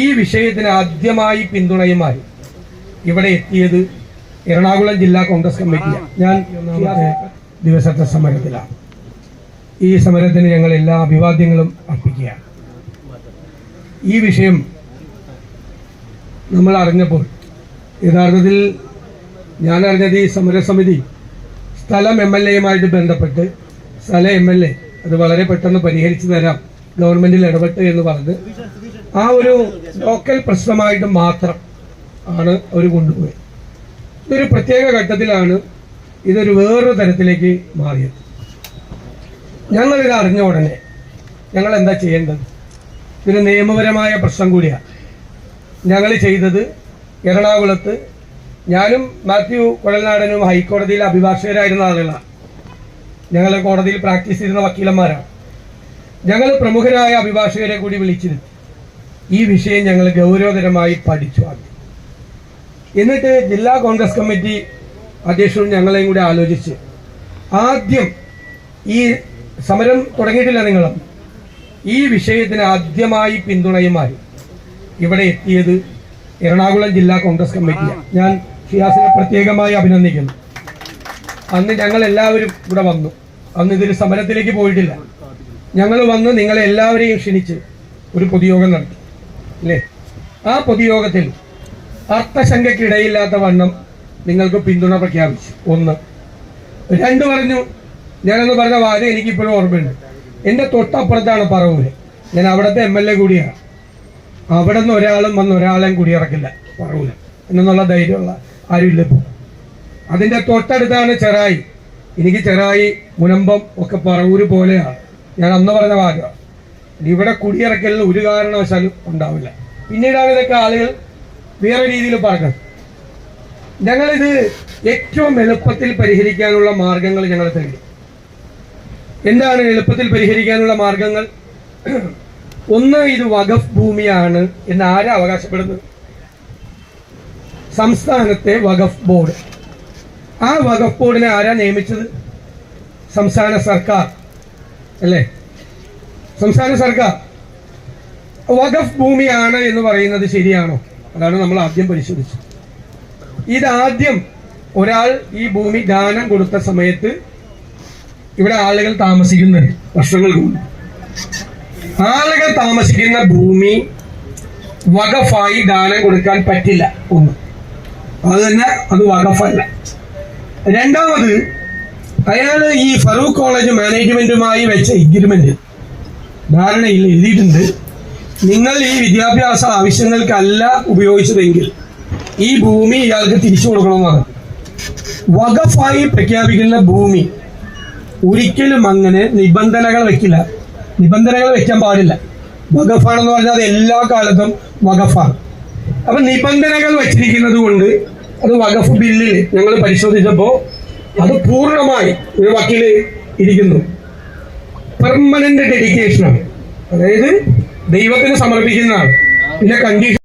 ഈ വിഷയത്തിന് ആദ്യമായി പിന്തുണയുമായി ഇവിടെ എത്തിയത് എറണാകുളം ജില്ലാ കോൺഗ്രസ് കമ്മിറ്റിയാണ്. ഞാൻ ദിവസത്തെ സമരത്തിലാണ്. ഈ സമരത്തിന് ഞങ്ങൾ എല്ലാ അഭിവാദ്യങ്ങളും അർപ്പിക്കുകയാണ്. ഈ വിഷയം നമ്മൾ അറിഞ്ഞപ്പോൾ യഥാർത്ഥത്തിൽ ഞാൻ അറിഞ്ഞത് ഈ സമരസമിതി സ്ഥലം എം എൽ എയുമായിട്ട് ബന്ധപ്പെട്ട് സ്ഥല എം എൽ എ അത് വളരെ പെട്ടെന്ന് പരിഹരിച്ചു തരാം. ഗവൺമെന്റിൽ ഇടപെട്ട് എന്ന് പറഞ്ഞ് ആ ഒരു ലോക്കൽ പ്രശ്നമായിട്ട് മാത്രം ആണ് അവർ കൊണ്ടുപോയത്. ഇതൊരു പ്രത്യേക ഘട്ടത്തിലാണ് ഇതൊരു വേറൊരു തരത്തിലേക്ക് മാറിയത്. ഞങ്ങളിത് അറിഞ്ഞ ഉടനെ ഞങ്ങൾ എന്താ ചെയ്യേണ്ടത്? ഇതൊരു നിയമപരമായ പ്രശ്നം കൂടിയാണ് ഞങ്ങൾ ചെയ്തത് എറണാകുളത്ത് ഞാനും മാത്യു കുഴൽനാടനും ഹൈക്കോടതിയിൽ അഭിഭാഷകരായിരുന്ന ആളുകളാണ് ഞങ്ങൾ കോടതിയിൽ പ്രാക്ടീസ് ചെയ്യുന്ന വക്കീലന്മാരാണ് ഞങ്ങൾ പ്രമുഖരായ അഭിഭാഷകരെ കൂടി വിളിച്ചിരുന്നു ഈ വിഷയം ഞങ്ങൾ ഗൗരവകരമായി പഠിച്ചു ആദ്യം. എന്നിട്ട് ജില്ലാ കോൺഗ്രസ് കമ്മിറ്റി അധ്യക്ഷനും ഞങ്ങളെയും കൂടി ആലോചിച്ച് ആദ്യം ഈ സമരം തുടങ്ങിയിട്ടില്ല നിങ്ങളും ഈ വിഷയത്തിന് ആദ്യമായി പിന്തുണയുമായി ഇവിടെ എത്തിയത് എറണാകുളം ജില്ലാ കോൺഗ്രസ് കമ്മിറ്റിയാണ്. ഞാൻ ഷിയാസിനെ പ്രത്യേകമായി അഭിനന്ദിക്കുന്നു. അന്ന് ഞങ്ങൾ എല്ലാവരും ഇവിടെ വന്നു. അന്ന് ഇതിൽ സമരത്തിലേക്ക് പോയിട്ടില്ല. ഞങ്ങൾ വന്ന് നിങ്ങളെ എല്ലാവരെയും ക്ഷണിച്ച് ഒരു പൊതുയോഗം നടത്തി. അല്ലേ ആ പൊതുയോഗത്തിൽ അർത്ഥശങ്കയ്ക്കിടയില്ലാത്ത വണ്ണം നിങ്ങൾക്ക് പിന്തുണ പ്രഖ്യാപിച്ചു. ഒന്ന്. രണ്ട് പറഞ്ഞു ഞാനൊന്ന് പറഞ്ഞ വാദം എനിക്കിപ്പോഴും ഓർമ്മയുണ്ട്. എന്റെ തൊട്ടപ്പുറത്താണ് പറവൂര്. ഞാൻ അവിടുത്തെ എം എൽ എ കൂടിയാണ്. അവിടെ നിന്ന് ഒരാളും വന്ന് ഒരാളെയും ഇറക്കില്ല പറവൂര്. എന്നുള്ള ധൈര്യമുള്ള ആരുമില്ല ഇപ്പോൾ അതിന്റെ തൊട്ടടുത്താണ് ചെറായി. എനിക്ക് ചെറായി മുനമ്പം ഒക്കെ പറവൂര് പോലെയാണ്. ഞാൻ അന്ന് പറഞ്ഞ വാചകം. ഇവിടെ കുടിയിറക്കലിന് ഒരു കാരണവശാലും ഉണ്ടാവില്ല. പിന്നീടാണ് ഇതൊക്കെ ആളുകൾ വേറെ രീതിയിൽ പറഞ്ഞത്. ഞങ്ങളിത് ഏറ്റവും എളുപ്പത്തിൽ പരിഹരിക്കാനുള്ള മാർഗങ്ങൾ ഞങ്ങൾ തേടി എന്താണ് എളുപ്പത്തിൽ പരിഹരിക്കാനുള്ള മാർഗങ്ങൾ? ഒന്ന് ഇത് വഖഫ് ഭൂമിയാണ് എന്ന് ആരാ അവകാശപ്പെടുന്നത്? സംസ്ഥാനത്തെ വഖഫ് ബോർഡ്. ആ വഖഫ് ബോർഡിനെ ആരാ നിയമിച്ചത്? സംസ്ഥാന സർക്കാർ അല്ലേ? സംസ്ഥാന സർക്കാർ. വഖഫ് ഭൂമിയാണ് എന്ന് പറയുന്നത് ശരിയാണോ? അതാണ് നമ്മൾ ആദ്യം പരിശോധിച്ചത്. ഇതാദ്യം ഒരാൾ ഈ ഭൂമി ദാനം കൊടുത്ത സമയത്ത് ഇവിടെ ആളുകൾ താമസിക്കുന്ന വർഷങ്ങൾക്ക് മുമ്പ് ആളുകൾ താമസിക്കുന്ന ഭൂമി വകഫായി ദാനം കൊടുക്കാൻ പറ്റില്ല ഒന്ന്. അത് തന്നെ അത് വകഫല്ല രണ്ടാമത് അയാൾ ഈ ഫറൂഖ് കോളേജ് മാനേജ്മെന്റുമായി വെച്ച എഗ്രിമെന്റ് ധാരണയിൽ എഴുതിയിട്ടുണ്ട്. നിങ്ങൾ ഈ വിദ്യാഭ്യാസ ആവശ്യങ്ങൾക്കല്ല ഉപയോഗിച്ചതെങ്കിൽ ഈ ഭൂമി ഇയാൾക്ക് തിരിച്ചു കൊടുക്കണമെന്നാണ്. വകഫായി പ്രഖ്യാപിക്കുന്ന ഭൂമി ഒരിക്കലും അങ്ങനെ നിബന്ധനകൾ വെക്കില്ല. നിബന്ധനകൾ വെക്കാൻ പാടില്ല. വകഫാണെന്ന് പറഞ്ഞാൽ അത് എല്ലാ കാലത്തും വകഫാണ് അപ്പൊ നിബന്ധനകൾ വച്ചിരിക്കുന്നത് കൊണ്ട് അത് വകഫ് ബില്ലിൽ ഞങ്ങൾ പരിശോധിച്ചപ്പോൾ അത് പൂർണമായി ഒരു വക്കീൽ ഇരിക്കുന്നു. പെർമനന്റ് ഡെഡിക്കേഷനാണ് അതായത് ദൈവത്തിന് സമർപ്പിക്കുന്നതാണ്. പിന്നെ കണ്ടീഷൻ